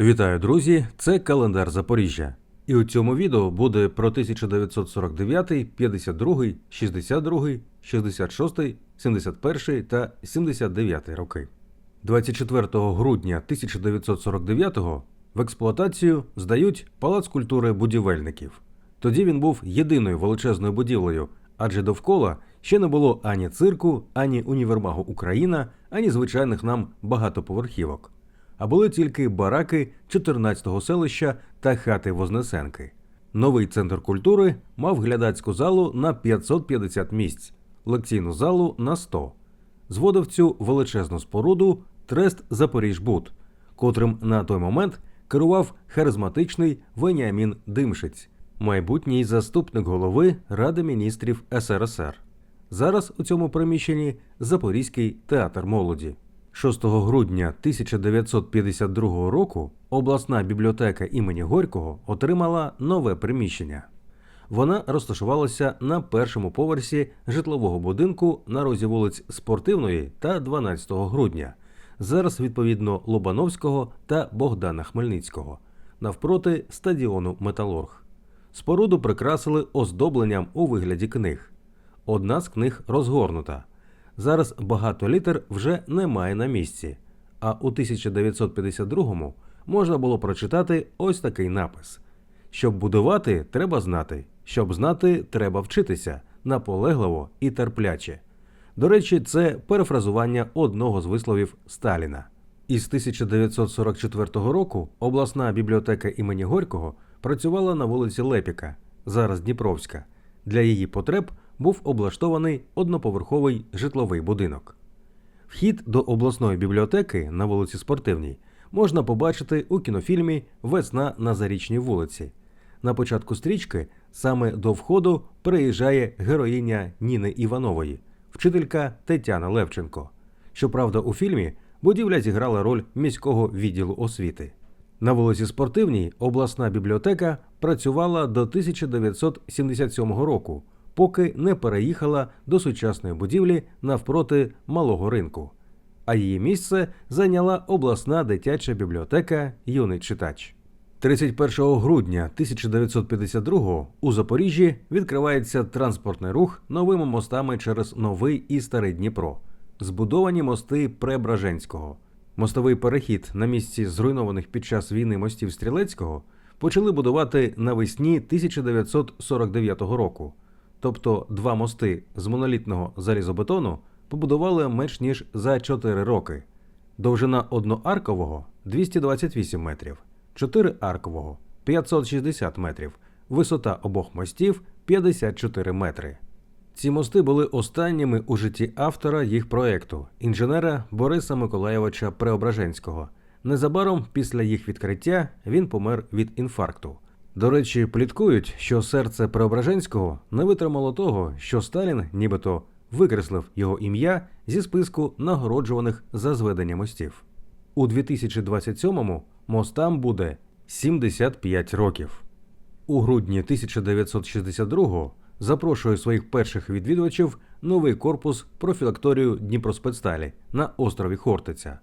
Вітаю, друзі! Це календар Запоріжжя. І у цьому відео буде про 1949, 52, 62, 66, 71 та 79 роки. 24 грудня 1949 в експлуатацію здають Палац культури будівельників. Тоді він був єдиною величезною будівлею, адже довкола ще не було ані цирку, ані універмагу Україна, ані звичайних нам багатоповерхівок а були тільки бараки 14-го селища та хати Вознесенки. Новий центр культури мав глядацьку залу на 550 місць, лекційну залу на 100. Зводив цю величезну споруду трест Запоріжбуд, котрим на той момент керував харизматичний Веніамін Димшиць, майбутній заступник голови Ради міністрів СРСР. Зараз у цьому приміщенні Запорізький театр молоді. 6 грудня 1952 року обласна бібліотека імені Горького отримала нове приміщення. Вона розташувалася на першому поверсі житлового будинку на розі вулиць Спортивної та 12 грудня, зараз відповідно Лобановського та Богдана Хмельницького, навпроти стадіону Металург. Споруду прикрасили оздобленням у вигляді книг. Одна з книг розгорнута. Зараз багато літер вже немає на місці. А у 1952-му можна було прочитати ось такий напис: Щоб будувати, треба знати, щоб знати, треба вчитися наполегливо і терпляче. До речі, це перефразування одного з висловів Сталіна. Із 1944 року обласна бібліотека імені Горького працювала на вулиці Лепіка, зараз Дніпровська. Для її потреб був облаштований одноповерховий житловий будинок. Вхід до обласної бібліотеки на вулиці Спортивній можна побачити у кінофільмі Весна на Зарічній вулиці. На початку стрічки саме до входу приїжджає героїня Ніни Іванової, вчителька Тетяна Левченко. Щоправда, у фільмі будівля зіграла роль міського відділу освіти. На вулиці Спортивній обласна бібліотека працювала до 1977 року, поки не переїхала до сучасної будівлі навпроти малого ринку. А її місце зайняла обласна дитяча бібліотека Юний читач. 31 грудня 1952-го у Запоріжжі відкривається транспортний рух новими мостами через новий і старий Дніпро, збудовані мости Преображенського. Мостовий перехід на місці зруйнованих під час війни мостів Стрілецького почали будувати навесні 1949 року. Тобто два мости з монолітного залізобетону побудували менш ніж за 4 роки. Довжина одноаркового 228 метрів, чотириаркового 560 метрів, висота обох мостів 54 метри. Ці мости були останніми у житті автора їх проекту, інженера Бориса Миколаєвича Преображенського. Незабаром після їх відкриття він помер від інфаркту. До речі, пліткують, що серце Преображенського не витримало того, що Сталін, нібито, викреслив його ім'я зі списку нагороджуваних за зведення мостів. У 2027-му мостам буде 75 років. У грудні 1962-го запрошує своїх перших відвідувачів новий корпус профілакторію Дніпроспецсталі на острові Хортиця.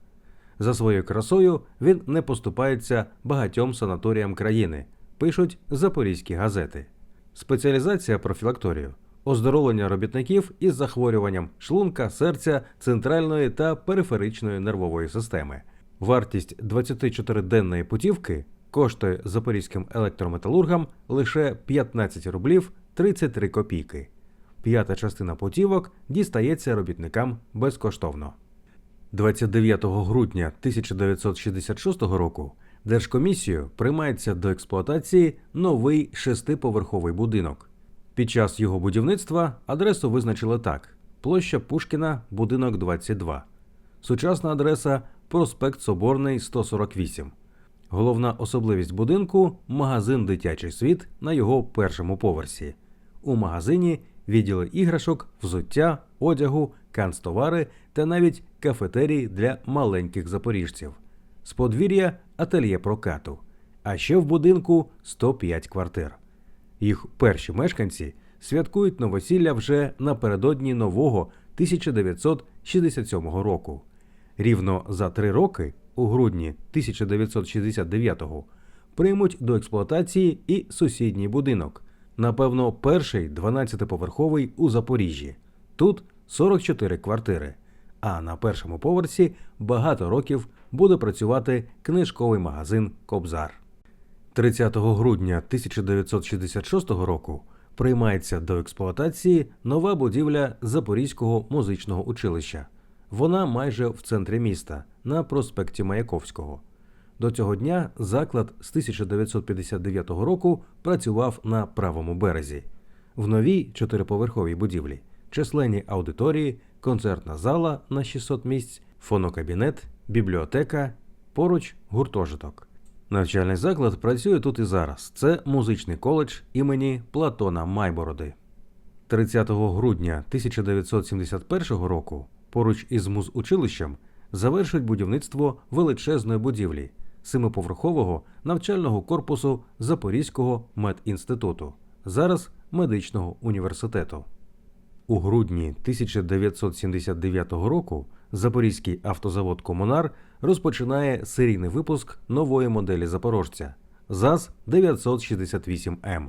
За своєю красою він не поступається багатьом санаторіям країни, пишуть запорізькі газети. Спеціалізація профілакторію оздоровлення робітників із захворюванням шлунка, серця, центральної та периферичної нервової системи. Вартість 24-денної путівки коштує запорізьким електрометалургам лише 15 рублів 33 копійки. П'ята частина путівок дістається робітникам безкоштовно. 29 грудня 1966 року Держкомісією приймається до експлуатації новий шестиповерховий будинок. Під час його будівництва адресу визначили так: площа Пушкіна, будинок 22, сучасна адреса проспект Соборний 148. Головна особливість будинку магазин Дитячий світ на його першому поверсі. У магазині відділи іграшок, взуття, одягу, канцтовари та навіть кафетерії для маленьких запоріжців. З подвір'я ательє прокату. А ще в будинку 105 квартир. Їх перші мешканці святкують новосілля вже напередодні нового 1967 року. Рівно за три роки у грудні 1969-го приймуть до експлуатації і сусідній будинок. Напевно, перший 12-поверховий у Запоріжжі. Тут 44 квартири. А на першому поверсі багато років буде працювати книжковий магазин Кобзар. 30 грудня 1966 року приймається до експлуатації нова будівля Запорізького музичного училища. Вона майже в центрі міста на проспекті Маяковського. До цього дня заклад з 1959 року працював на правому березі. В новій чотириповерховій будівлі численні аудиторії, концертна зала на 600 місць, фонокабінет, бібліотека, поруч гуртожиток. Навчальний заклад працює тут і зараз. Це музичний коледж імені Платона Майбороди. 30 грудня 1971 року поруч із музучилищем завершують будівництво величезної будівлі семиповерхового навчального корпусу Запорізького медінституту, зараз медичного університету. У грудні 1979 року Запорізький автозавод Комунар розпочинає серійний випуск нової моделі запорожця ЗАЗ 968М.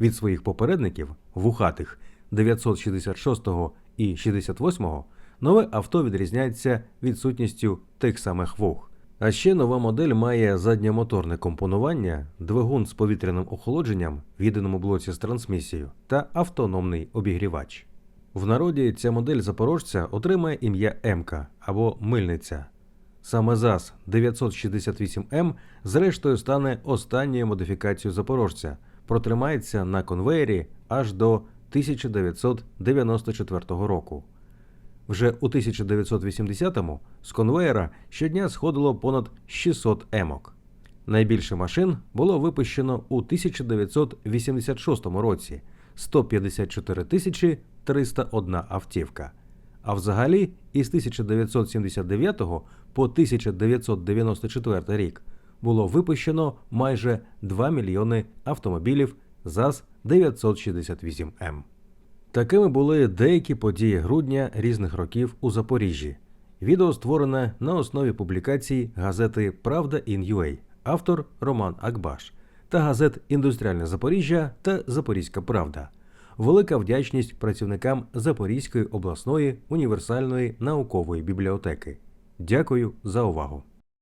Від своїх попередників вухатих 966 і 68 нове авто відрізняється відсутністю тих самих вух. А ще нова модель має задньомоторне компонування, двигун з повітряним охолодженням в єдиному блоці з трансмісією та автономний обігрівач. В народі ця модель запорожця отримає ім'я МК або Мильниця. Саме ЗАЗ 968М зрештою стане останньою модифікацією запорожця, протримається на конвеєрі аж до 1994 року. Вже у 1980-му з конвеєра щодня сходило понад 600 емок. Найбільше машин було випущено у 1986 році 154 тисячі 301 автівка. А взагалі із 1979 по 1994 рік було випущено майже 2 мільйони автомобілів ЗАЗ 968М. Такими були деякі події грудня різних років у Запоріжжі. Відео створене на основі публікацій газети Правда Ін.UA, автор Роман Акбаш, та газет Індустріальне Запоріжжя та Запорізька Правда. Велика вдячність працівникам Запорізької обласної універсальної наукової бібліотеки. Дякую за увагу.